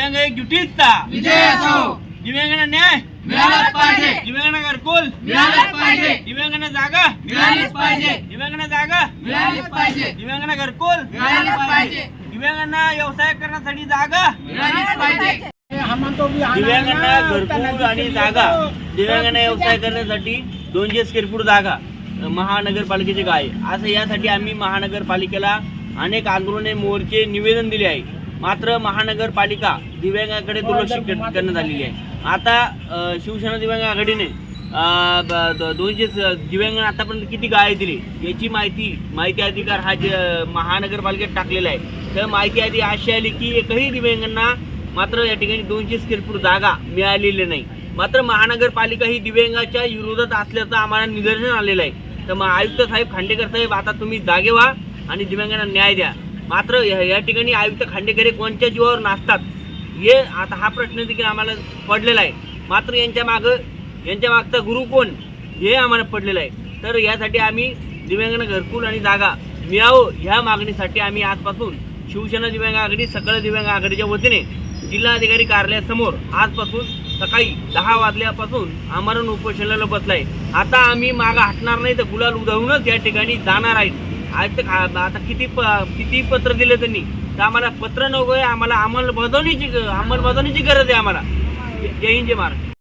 दिव्यांग एकजुटीचा विजय असो. दिव्यांगांना न्याय. मिळालाच पाहिजे. दिव्यांगांना घरकुल. मिळालाच पाहिजे. दिव्यांगांना जागा. मिळालीच पाहिजे. दिव्यांगांना जागा. मिळालीच पाहिजे. दिव्यांगांना घरकुल. मिळालीच पाहिजे. दिव्यांगांना व्यवसाय करण्यासाठी जागा. मिळालीच पाहिजे. दिव्यांगांना घरकुल आणि जागा. दिव्यांगांना व्यवसाय करण्यासाठी दोनशे स्क्वेअर फूट जागा. महानगरपालिकेची काय असं यासाठी आम्ही महानगरपालिकेला अनेक आंदोलने मोर्चे निवेदन दिले आहे. मात्र महानगरपालिका दिव्यांगाकडे दुर्लक्ष करण्यात आलेली आहे. आता शिवसेना दिव्यांग आघाडीने दोनशे स- दिव्यांगांना आतापर्यंत किती गाळे दिली? याची माहिती माहिती अधिकार हा जे महानगरपालिकेत टाकलेला आहे. तर माहिती आधी अशी आली की एकही दिव्यांगांना मात्र या ठिकाणी दोनशे स्क्वेअर फूट जागा मिळालेली नाही. मात्र महानगरपालिका ही दिव्यांगाच्या विरोधात असल्याचं आम्हाला निदर्शन आलेलं आहे. तर मग आयुक्त साहेब खांडेकर साहेब आता तुम्ही जागे व्हा आणि दिव्यांगांना न्याय द्या. मात्र या या ठिकाणी आयुक्त खांडेकर हे कोणत्या जीवावर नाचतात हे आता हा प्रश्न देखील आम्हाला पडलेला आहे. मात्र यांच्या मागं यांच्या मागचा गुरु कोण हे आम्हाला पडलेलं आहे. तर यासाठी आम्ही दिव्यांगांना घरकुल आणि जागा मिळावं ह्या मागणीसाठी आम्ही आजपासून शिवसेना दिव्यांग आघाडी सकळ दिव्यांग आघाडीच्या वतीने जिल्हाधिकारी कार्यालयासमोर आजपासून सकाळी दहा वाजल्यापासून आमरण उपोषणाला बसलाय. आता आम्ही मागं हटणार नाही तर गुलाल उधळूनच या ठिकाणी जाणार आहेत. आज तर आता किती प किती पत्र दिले त्यांनी? तर आम्हाला पत्र नको आहे आम्हाला अंमलबजावणीची अंमलबजावणीची गरज आहे आम्हाला. जय हिंद जय महाराष्ट्र.